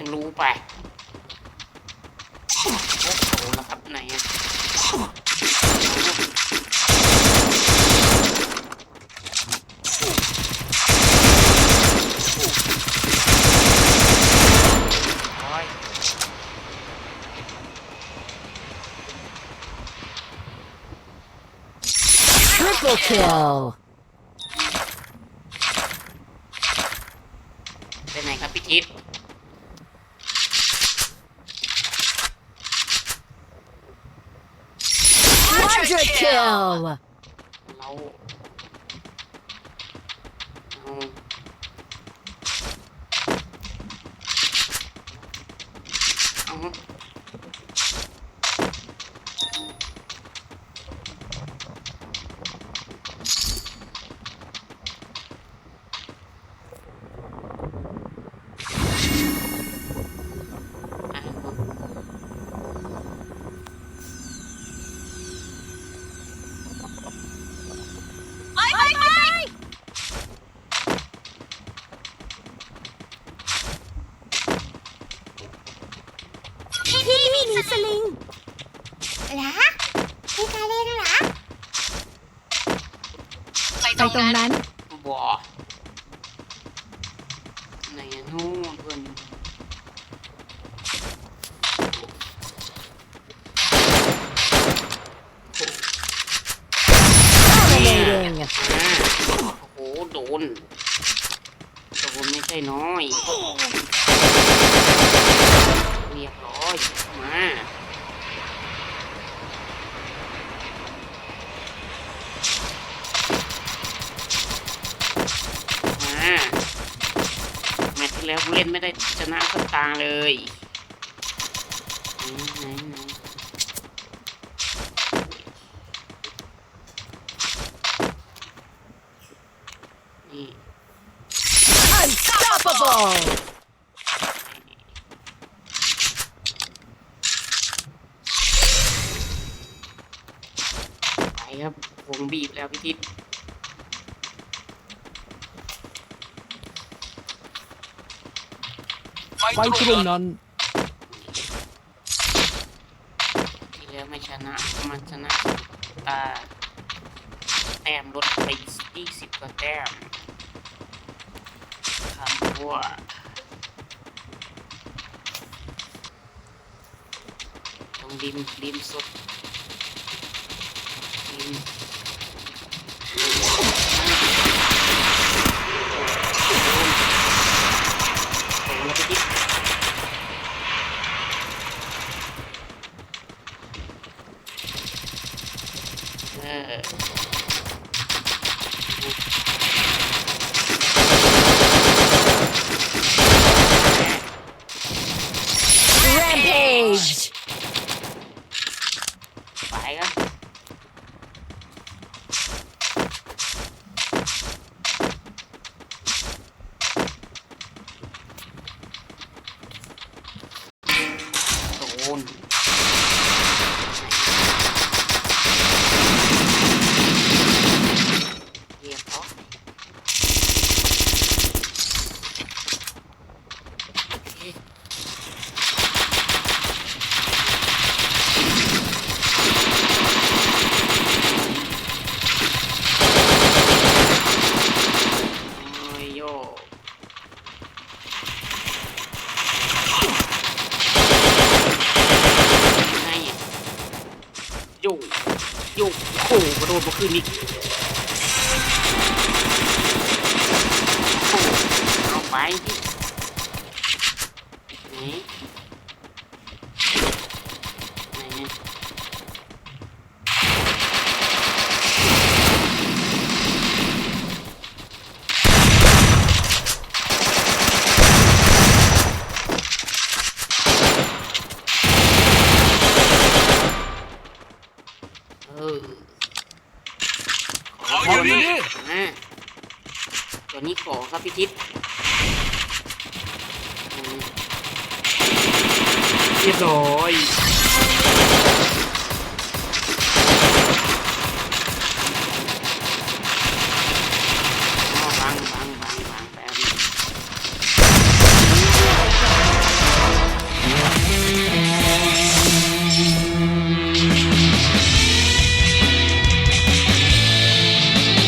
จะรู้ไปโอ้โหแล้วครับไหนอะโอ้ย Triple kill. ไปไหนครับพี่ทิพย์ kill. เราเอาเอาเอา ไปไปไป ที่นี่ มีสลิงเหรอมีการเล่นเหรอไปไปตรงนั้น บ่อไหนอะนู่นเพื่อน Dominating. อ่าโอ้โหโดนโดนไม่ใช่น้อย เรียบร้อย มา มา แมตช์ที่แล้วกูเล่นไม่ได้ชนะสักตาเลยไหนไหนไหนนี่ Unstoppable. ไปครับวงบีบแล้วพี่ทิศ ไปตรงนั้น ที่แล้วไม่ชนะ มันชนะตาแต้มลดไปยี่สิบกว่าแต้มคำว่าต้องดินดินสุดดินโอ้โหพี่ทิศ เออ Rampage. ไปครับโดนเรียบร้อยโอเค โอ้ยโยไงอะโย โยโอ้โหกระโดดมาขึ้นอีกโอ้เอาไปที่ไหนไหนเนี่ยเออ เอาอยู่นี่ อ่า ตัวนี้ขอครับพี่ทิพย์เรียบร้อย